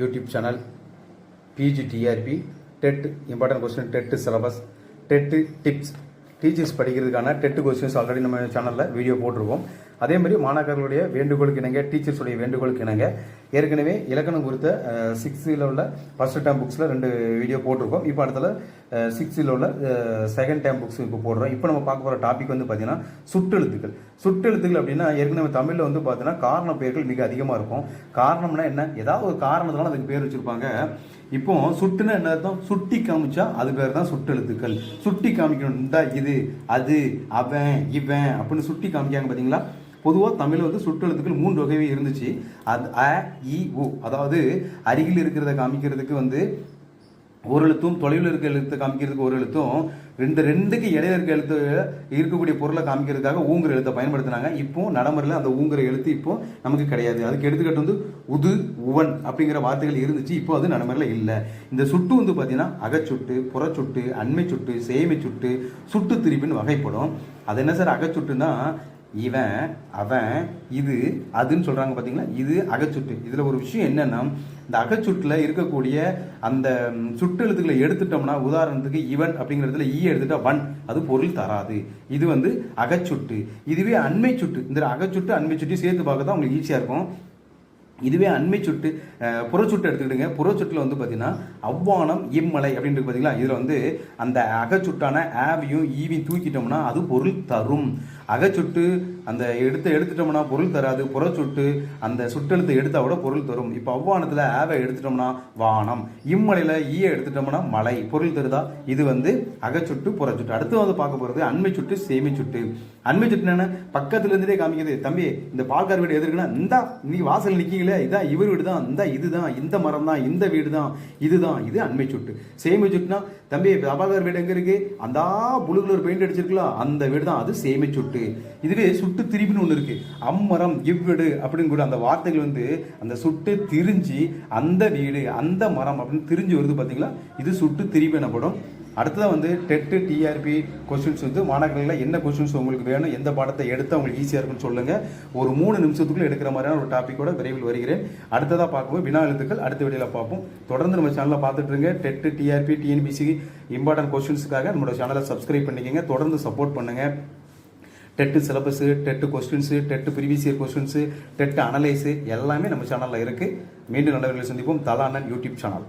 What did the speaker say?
YouTube channel PGTRB TET important question TET syllabus TET tips teachers படிக்கிறதுக்கான TET questions already நம்ம சேனலில் video போட்டிருக்கோம். அதே மாதிரி மாணாக்கர்களுடைய வேண்டுகோளுக்கு இணங்க டீச்சர்ஸுடைய வேண்டுகோளுக்கு இணங்க ஏற்கனவே இலக்கணம் குறித்த சிக்ஸ்த்தில் உள்ள ஃபஸ்ட் டேம் புக்ஸில் ரெண்டு வீடியோ போட்டிருக்கோம். இப்போ அடுத்தல சிக்ஸ்த்தில் உள்ள செகண்ட் டேம் புக்ஸ் இப்போ போடுறோம். இப்போ நம்ம பார்க்க போகிற டாபிக் வந்து பார்த்தீங்கன்னா சுட்டெழுத்துக்கள் சுட்டெழுத்துக்கள் அப்படின்னா ஏற்கனவே தமிழில் வந்து பார்த்தீங்கன்னா காரண பெயர்கள் மிக அதிகமாக இருக்கும். காரணம்னா என்ன? ஏதாவது ஒரு காரணத்தினால அதுக்கு பேர் வச்சுருப்பாங்க. இப்போ சுட்டுன்னா என்ன அர்த்தம்? சுட்டி காமிச்சா அது பேர் தான் சுட்டெழுத்துக்கள் சுட்டி காமிக்கணும் இந்த இது அது அவன் இவன் அப்படின்னு சுட்டி காமிக்காங்க பார்த்தீங்களா பொதுவாக தமிழில் வந்து சுற்றெழுத்துக்கள் மூன்று வகைவே இருந்துச்சு. அது அ இ உ. அதாவது அருகில் இருக்கிறத காமிக்கிறதுக்கு வந்து ஒரு எழுத்தும் தொலைவில் இருக்கிற எழுத்தை காமிக்கிறதுக்கு ஒரு எழுத்தும் ரெண்டு ரெண்டுக்கு இடையில இருக்க எழுத்து இருக்கக்கூடிய பொருளை காமிக்கிறதுக்காக ஊங்குற எழுத்தை பயன்படுத்தினாங்க. இப்போ நடைமுறையில் அந்த ஊங்குற எழுத்து இப்போ நமக்கு கிடையாது. அதுக்கு எடுத்துக்கிட்டு வந்து உது உவன் அப்படிங்கிற வார்த்தைகள் இருந்துச்சு. இப்போ அது நடைமுறையில் இல்லை. இந்த சுட்டு வந்து பார்த்தீங்கன்னா அகச்சுட்டு புறச்சுட்டு அண்மை சுட்டு சேமை சுட்டு சுட்டு திரிப்புன்னு வகைப்படும். அது என்ன சார்? அகச்சுட்டுன்னா இவன் அவன் இது அதுன்னு சொல்கிறாங்க பார்த்தீங்களா இது அகச்சுட்டு. இதில் ஒரு விஷயம் என்னென்னா இந்த அகச்சுட்டில் இருக்கக்கூடிய அந்த சுட்டு எழுத்துக்களை எடுத்துட்டோம்னா உதாரணத்துக்கு இவன் அப்படிங்கிறதுல ஈ எடுத்துட்டா வன். அது பொருள் தராது. இது வந்து அகச்சுட்டு. இதுவே அண்மை சுட்டு இந்த அகச்சுட்டு அண்மை சுட்டி சேர்த்து பார்க்க தான் உங்களுக்கு ஈஸியாக இருக்கும். இதுவே அண்மை சுட்டு புறச்சுட்டு எடுத்துக்கிட்டுங்க புறச்சுட்டில் வந்து பார்த்தீங்கன்னா அவ்வானம் இம்மலை அப்படின்றது பார்த்தீங்களா இதில் வந்து அந்த அகச்சுட்டான ஆவியும் ஈவியும் தூக்கிட்டோம்னா அது பொருள் தரும். அகச்சுட்டு அந்த எடுத்து எடுத்துட்டோம்னா பொருள் தராது. புறச்சுட்டு அந்த சுட்டெழுத்து எடுத்தால் கூட பொருள் தரும். இப்போ அவ்வானத்தில் ஆவை எடுத்துட்டோம்னா வானம். இம்மலையில் ஈயை எடுத்துட்டோம்னா மலை. பொருள் தருதா? இது வந்து அகச்சுட்டு புறச்சுட்டு. அடுத்து வந்து பார்க்க போகிறது அண்மை சுட்டு சேமி சுட்டு. அண்மை சுட்டு என்னென்ன? பக்கத்துலேருந்துட்டே காமிக்குது. தம்பி இந்த பால்கார் வீடு எது இருக்குன்னா இந்தா நீ வாசல் நிற்கீங்களே இதான் இவர் வீடு தான் இந்த இதுதான் இந்த மரம் தான் இந்த வீடு தான் இதுதான் இது அண்மை சொட்டு. சேமை சொட்டுனா தம்பி பிரபாகர் வீடு எங்கே இருக்கு? அந்த புளு ஒரு பெயிண்ட் அடிச்சிருக்கலாம் அந்த வீடு தான் அது சேமை சொட்டு. இதுவே சுட்டு திரிப்புன்னு ஒன்று இருக்கு. அம்மரம் இவ்வீடு அப்படின்னு கூட அந்த வார்த்தைகள் வந்து அந்த சுட்டு திரிஞ்சு அந்த வீடு அந்த மரம் அப்படின்னு திரிஞ்சு வருது பார்த்தீங்களா இது சுட்டு திரிப்பு எனப்படும். அடுத்ததான் வந்து டெட்டு டிஆர்பி கொஸ்டின்ஸ் வந்து மாணவர்களில் என்ன கொஸ்டின்ஸ் உங்களுக்கு வேணும் எந்த பாடத்தை எடுத்து உங்களுக்கு ஈஸியாக இருக்குன்னு சொல்லுங்கள் ஒரு மூணு நிமிஷத்துக்குள்ள எடுக்கிற மாதிரியான ஒரு டாப்பிக்கோட விரைவில் வருகிறேன். அடுத்ததாக பார்க்கும்போது வினா எழுத்துக்கள். அடுத்த வீடியோவில் பார்ப்போம். தொடர்ந்து நம்ம சேனலில் பார்த்துட்டுருங்க டெட்டு டிஆர்பி டிஎன்பிசி இம்பார்ட்டன்ட் கொஸ்டின்ஸுக்காக நம்மளோட சேனலை சப்ஸ்கிரைப் பண்ணிக்கங்க. தொடர்ந்து சப்போர்ட் பண்ணுங்கள் TET syllabus TET questions TET previous year questions TET analyse எல்லாமே நம்ம சேனலில் இருக்குது மீண்டும் நல்லவர்களை சந்திப்போம். தலானன் யூடியூப் சேனல்